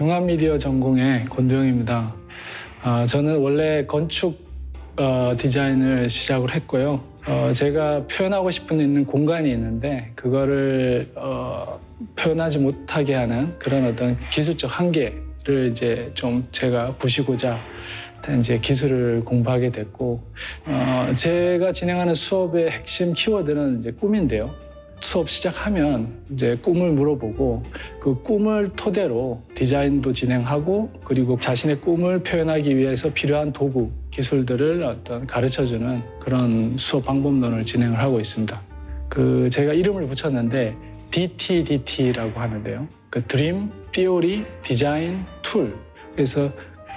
융합미디어 전공의 권도영입니다. 아, 저는 원래 건축 어, 디자인을 시작을 했고요. 어, 제가 표현하고 싶은 있는 공간이 있는데 그거를 어, 표현하지 못하게 하는 그런 어떤 기술적 한계를 이제 좀 제가 부시고자 이제 기술을 공부하게 됐고 어, 제가 진행하는 수업의 핵심 키워드는 이제 꿈인데요. 수업 시작하면 이제 꿈을 물어보고 그 꿈을 토대로 디자인도 진행하고 그리고 자신의 꿈을 표현하기 위해서 필요한 도구, 기술들을 어떤 가르쳐주는 그런 수업 방법론을 진행을 하고 있습니다. 그 제가 이름을 붙였는데 DTDT라고 하는데요. 그 드림, 티오리, 디자인, 툴. 그래서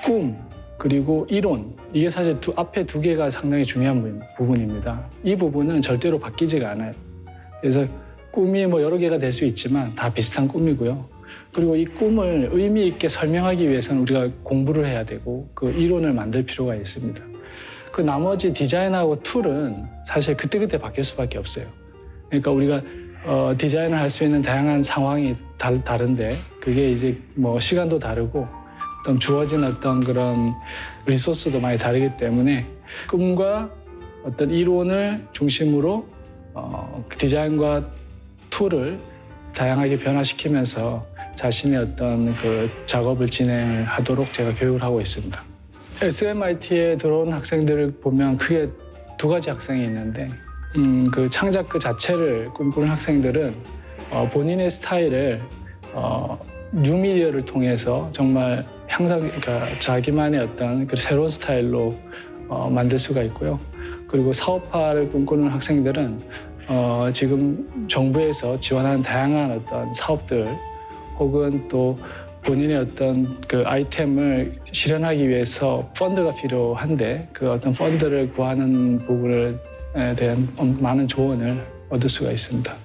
꿈 그리고 이론 이게 사실 두, 앞에 두 개가 상당히 중요한 부- 부분입니다. 이 부분은 절대로 바뀌지가 않아요. 그래서 꿈이 뭐 여러 개가 될 수 있지만 다 비슷한 꿈이고요. 그리고 이 꿈을 의미 있게 설명하기 위해서는 우리가 공부를 해야 되고 그 이론을 만들 필요가 있습니다. 그 나머지 디자인하고 툴은 사실 그때그때 바뀔 수밖에 없어요. 그러니까 우리가 어, 디자인을 할 수 있는 다양한 상황이 다, 다른데 그게 이제 뭐 시간도 다르고 어떤 주어진 어떤 그런 리소스도 많이 다르기 때문에 꿈과 어떤 이론을 중심으로 어, 디자인과 툴을 다양하게 변화시키면서 자신의 어떤 그 작업을 진행을 하도록 제가 교육을 하고 있습니다. SMIT에 들어온 학생들을 보면 크게 두 가지 학생이 있는데 음, 그 창작 그 자체를 꿈꾸는 학생들은 어, 본인의 스타일을 어, 뉴미디어를 통해서 정말 향상, 그러니까 자기만의 어떤 그 새로운 스타일로 어, 만들 수가 있고요. 그리고 사업화를 꿈꾸는 학생들은 어, 지금 정부에서 지원하는 다양한 어떤 사업들 혹은 또 본인의 어떤 그 아이템을 실현하기 위해서 펀드가 필요한데 그 어떤 펀드를 구하는 부분에 대한 많은 조언을 얻을 수가 있습니다.